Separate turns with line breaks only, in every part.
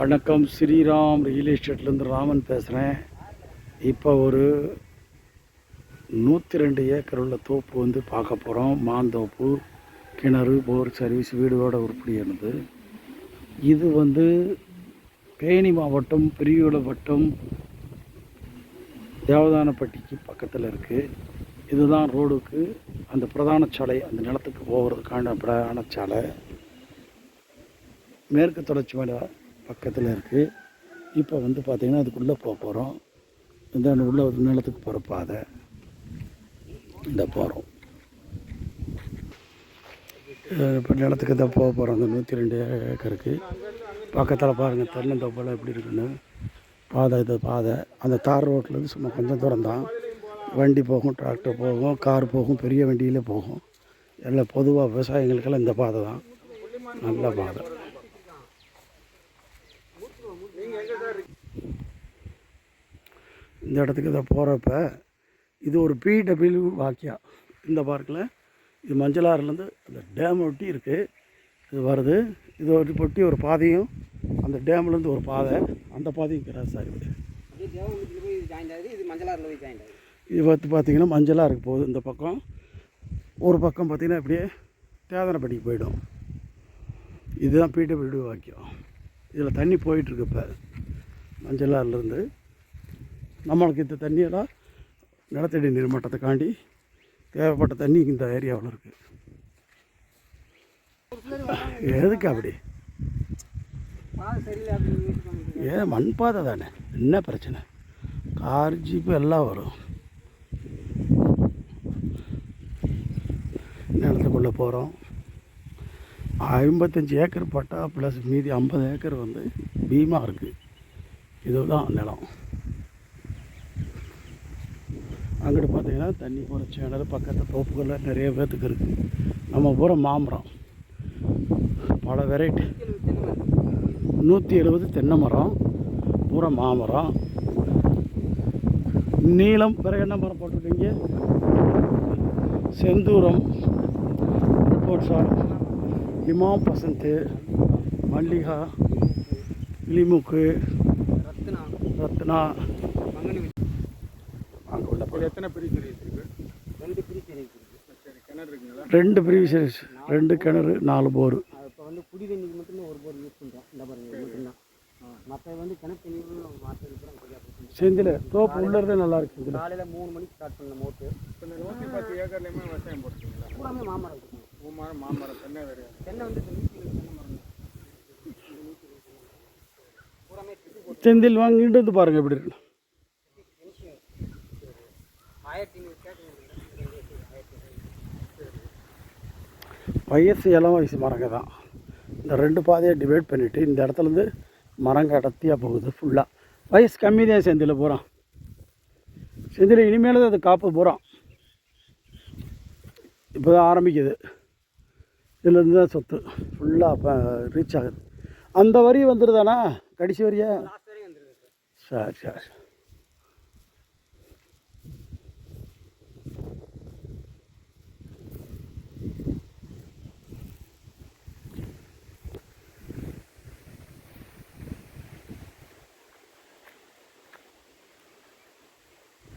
வணக்கம் ஸ்ரீராம் ரியல் எஸ்டேட்லேருந்து ராமன் பேசுகிறேன் இப்போ ஒரு நூற்றி ரெண்டு ஏக்கர் உள்ள தோப்பு வந்து பார்க்க போகிறோம் மாந்தோப்பு கிணறு போர் சர்வீஸ் வீடுகளோட உருப்படியானது இது வந்து தேனி மாவட்டம் பெரியகுள வட்டம் தேவதானப்பட்டிக்கு பக்கத்தில் இருக்குது இதுதான் ரோடுக்கு அந்த பிரதான சாலை அந்த நிலத்துக்கு போகிறதுக்கான பிரதான சாலை மேற்கு தொடர்ச்சி மலை பக்கத்தில் இருக்குது இப்போ வந்து பார்த்திங்கன்னா அதுக்குள்ளே போக போகிறோம் இந்த உள்ள நிலத்துக்கு போகிற பாதை இந்த போகிறோம் இப்போ நிலத்துக்கு தான் போக போகிறோம் அந்த நூற்றி ரெண்டு ஏக்கருக்கு பக்கத்தில் பாருங்கள் தென்னந்தோப்பெல்லாம் எப்படி இருக்குன்னு பாதை இது பாதை அந்த தார் ரோட்லேருந்து சும்மா கொஞ்சம் தூரம் தான் வண்டி போகும் டிராக்டர் போகும் கார் போகும் பெரிய வண்டியில் போகும் எல்லாம் பொதுவாக விவசாயிகளுக்கெல்லாம் இந்த பாதை தான் நல்ல பாதை இந்த இடத்துக்கு இதை போகிறப்ப இது ஒரு பிடபிள்யூ வாக்கியா இந்த பார்க்கில் இது மஞ்சளாறுலேருந்து அந்த டேம் ஒட்டி இருக்குது இது வருது இது ஒட்டி ஒட்டி ஒரு பாதையும் அந்த டேம்லேருந்து ஒரு பாதை அந்த பாதையும் கிராஸ் ஆகிடுது இது பார்த்து பார்த்திங்கன்னா மஞ்சளாக இருக்க போகுது இந்த பக்கம் ஒரு பக்கம் பார்த்திங்கன்னா அப்படியே தேதனப்பட்டிக்கு போயிடும் இதுதான் பிடபிள்யூ வாக்கியம் இதில் தண்ணி போயிட்டுருக்கு இப்போ மஞ்சளாறுலேருந்து நம்மளுக்கு இந்த தண்ணியெல்லாம் நிலத்தடி நீர் மட்டத்துக்காண்டி தேவைப்பட்ட தண்ணி இந்த ஏரியாவில் இருக்குது எதுக்கு அப்படி ஏன் மண் பாதை தானே என்ன பிரச்சனை கார் ஜீப்பு எல்லாம் வரும் நிலத்துக்குள்ளே போகிறோம் ஐம்பத்தஞ்சு ஏக்கர் பட்டா ப்ளஸ் மீதி ஐம்பது ஏக்கர் வந்து பீமா இருக்குது இதுதான் நிலம் பார்த்தீங்கன்னா தண்ணி போகிற சேனல் பக்கத்தில் தோப்புகளில் நிறைய பேர்த்துக்கு இருக்குது நம்ம பூரா மாமரம் பல வெரைட்டி நூற்றி எழுபது தென்னை மரம் பூரா மாமரம் நீளம் பிறகு என்ன மரம் போட்டிருக்கீங்க செந்தூரம் இமா பசந்த் மல்லிகா இலிமுக்கு ரத்னா ரத்னா
எத்தனை ரெண்டு பிரிவு
சரி கிணறு ரெண்டு ரெண்டு கிணறு நாலு போர் இப்போ வந்து ஒரு போர் யூஸ் இந்த மற்ற வந்து கிணத்து மாற்ற செந்தில் தோப்பு உள்ள நல்லா இருக்கு காலையில் மூணு மணிக்கு ஸ்டார்ட் பண்ண மோட்டு பத்து ஏக்கர்லேயுமே விவசாயம் போட்டுருக்கீங்களா மாமரம் மாமரம் மாமரம் தென்னை வேறு தென்னை வந்து செந்தில் வாங்கிட்டு வந்து பாருங்கள் எப்படி இருக்கு வயசு இளம் வயசு மரங்க தான் இந்த ரெண்டு பாதையை டிவைட் பண்ணிவிட்டு இந்த இடத்துலேருந்து மரம் கடத்தியாக போகுது ஃபுல்லாக வயசு கம்மி தான் செந்தில் பூரா செந்தில் இனிமேல் அது காப்பு பூரா இப்போ தான் ஆரம்பிக்குது இதுலேருந்து தான் சொத்து ஃபுல்லாக இப்போ ரீச் ஆகுது அந்த வரி வந்துடுதானா கடைசி வரியா சரி சரி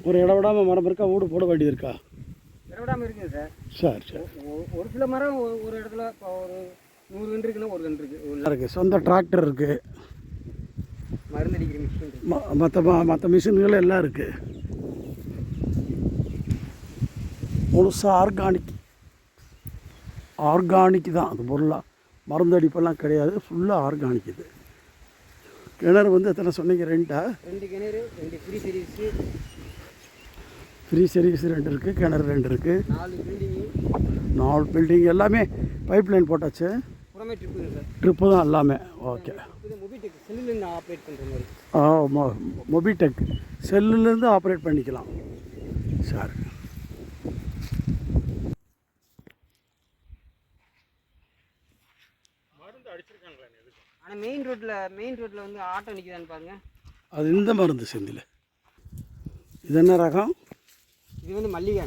ஒரு இடம் விடாமல் மரம் இருக்கா வீடு போட வேண்டியது இருக்கா
விடாமல் இருக்குங்க சார் சரி சரி ஒரு சில மரம் ஒரு இடத்துல இப்போ ஒரு நூறு கன்று இருக்குன்னா ஒரு கன்று
இருக்குது சொந்த டிராக்டர் இருக்குது மருந்தடிக்கிற அடிக்கிற மிஷின் மற்ற மற்ற மிஷின்கள் எல்லாம் இருக்குது முழுசாக ஆர்கானிக் ஆர்கானிக் தான் அது பொருளாக மருந்தடிப்பெல்லாம் கிடையாது ஃபுல்லாக ஆர்கானிக் இது கிணறு வந்து எத்தனை சொன்னீங்க ரெண்டா ரெண்டு கிணறு ரெண்டு ஃப்ரீ சர்வீஸு ஃப்ரீ சர்வீஸ் ரெண்டு இருக்குது கிணறு ரெண்டு இருக்குது நாலு பில்டிங் எல்லாமே பைப் லைன் போட்டாச்சு ட்ரிப்பு தான் எல்லாமே ஓகே ஆ மொ மொபிடெக் செல்லுலேருந்து ஆப்ரேட் பண்ணிக்கலாம் சார்
ஆனால் மெயின் ரோட்டில் மெயின் ரோட்டில் வந்து ஆட்டோ நிற்கிதான்னு பாருங்க
அது இந்த மருந்து செந்தில் இது என்ன ரகம்
இது வந்து மல்லிகை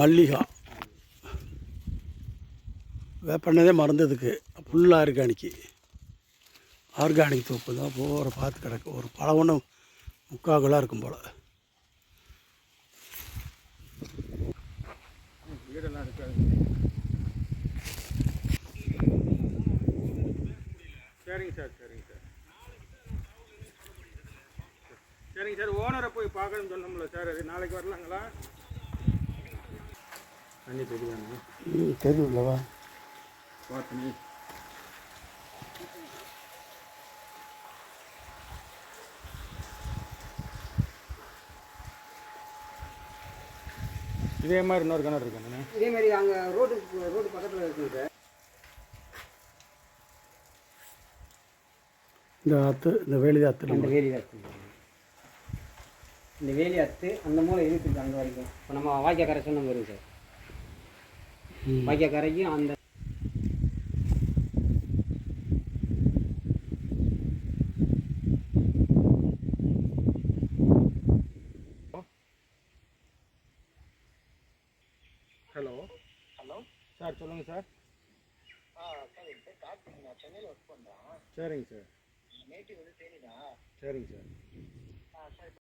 மல்லிகா வேப்பண்ணதே மறந்ததுக்கு ஃபுல் ஆர்கானிக்கு ஆர்கானிக் தோப்பு தான் போகிற பார்த்து கிடக்கு ஒரு பழ ஒன்று முக்காகலாக இருக்கும் போல் சரிங்க சார் சரிங்க சார் சரிங்க சார் ஓனரை போய் பார்க்கணும்னு சொன்னோம்ல சார் அது நாளைக்கு வரலாங்களா தண்ணி இதே மாதிரி இன்னொரு கிணறு இருக்கு இதே மாதிரி அங்கே ரோடு ரோடு பக்கத்தில் இருக்குது இந்த அத்து இந்த வேலி அத்து இந்த வேலி அத்து
இந்த வேலி அத்து அந்த மூலம் இருக்குது அந்த வரைக்கும் இப்போ நம்ம வாய்க்காக்கரை நம்ம இருக்கு சார் வைக்க கரைக்கும் அந்த ஹலோ ஹலோ
சார் சொல்லுங்கள் சார்
ஆ சார் இப்போ கார்த்திக் சென்னையில்
ஒர்க் பண்ணுறேன் சரிங்க சார்
நேட்டிவ் வந்து தேனி
சரிங்க சார் ஆ சார்